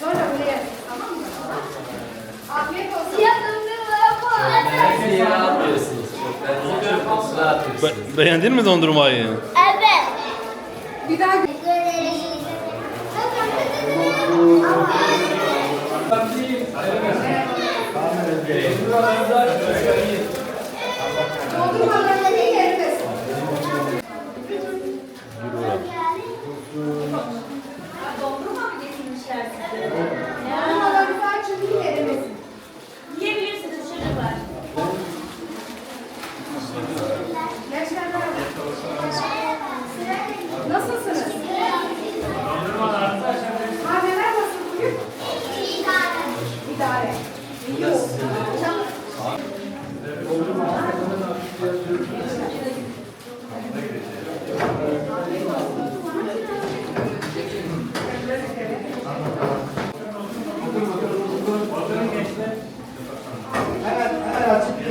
Sonra buraya tamam mı? Afiyet olsun. Çok. Be- beğendin mi dondurmayı? Evet. Bir daha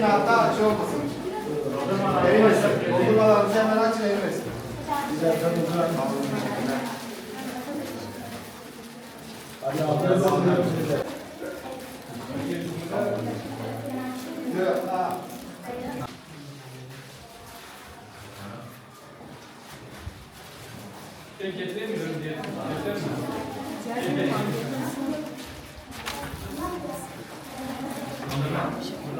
gidin hatta şey olmasın. Erimesin. Doldurmalarınızı hemen açın erimesin. Güzel, tabii güzel. Hadi afiyet olsun. Getiremiyorum diye. Getirir misin?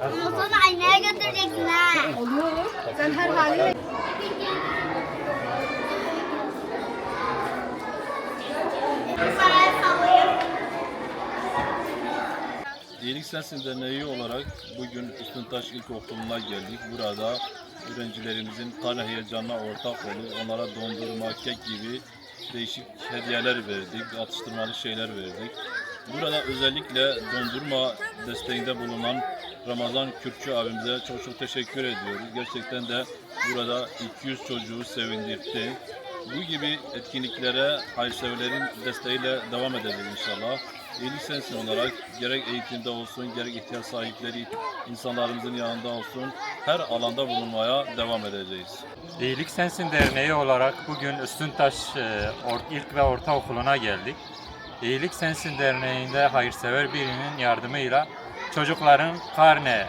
Ama sonra anneye götüreceksin ha. Oluyor. Sen her haline İyilik Sensin Derneği olarak bugün Üstüntaş İlkokulu'na geldik. Burada öğrencilerimizin karne heyecanına ortak olup onlara dondurma, kek gibi değişik hediyeler verdik, atıştırmalık şeyler verdik. Burada özellikle dondurma desteğinde bulunan Ramazan Kürkçü abimize çok çok teşekkür ediyoruz. Gerçekten de burada 200 çocuğu sevindirdi. Bu gibi etkinliklere hayırseverlerin desteğiyle devam edeceğiz inşallah. İyilik sensin olarak gerek eğitimde olsun, gerek ihtiyaç sahipleri insanlarımızın yanında olsun her alanda bulunmaya devam edeceğiz. İyilik Sensin Derneği olarak bugün Üstüntaş e, İlk ve Ortaokulu'na geldik. İyilik Sensin Derneği'nde hayırsever birinin yardımıyla çocukların karne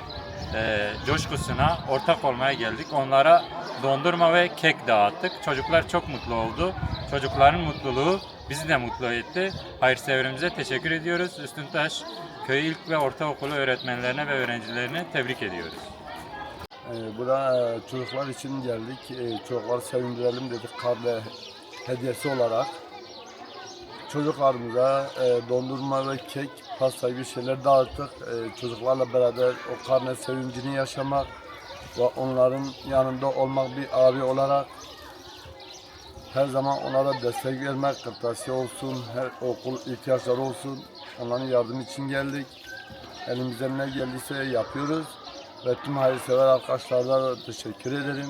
e, coşkusuna ortak olmaya geldik. Onlara dondurma ve kek dağıttık. Çocuklar çok mutlu oldu. Çocukların mutluluğu bizi de mutlu etti. Hayırseverimize teşekkür ediyoruz. Üstüntaş Köy İlk ve Ortaokulu öğretmenlerine ve öğrencilerine tebrik ediyoruz. Ee, Buraya e, çocuklar için geldik. Ee, Çocukları sevindirelim dedik karne hediyesi olarak. Çocuklarımıza e, dondurma ve kek, pasta gibi şeyler dağıttık. Ee, Çocuklarla beraber o karne sevincini yaşamak ve onların yanında olmak bir abi olarak her zaman onlara destek vermek, kırtasiye olsun, her okul ihtiyaçları olsun. Onların yardım için geldik. Elimizden ne geldiyse yapıyoruz. Ve tüm hayırsever arkadaşlara da teşekkür ederim.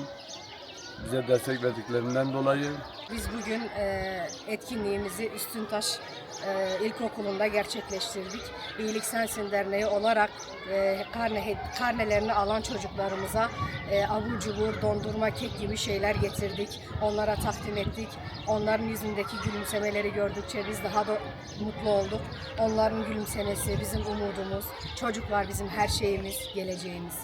Bize destek verdiklerinden dolayı. Biz bugün e, etkinliğimizi Üstüntaş e, İlkokulu'nda gerçekleştirdik. İyilik Sensin Derneği olarak e, karne, karnelerini alan çocuklarımıza e, abur cubur, dondurma, kek gibi şeyler getirdik. Onlara takdim ettik. Onların yüzündeki gülümsemeleri gördükçe biz daha da mutlu olduk. Onların gülümsemesi bizim umudumuz. Çocuklar bizim her şeyimiz, geleceğimiz.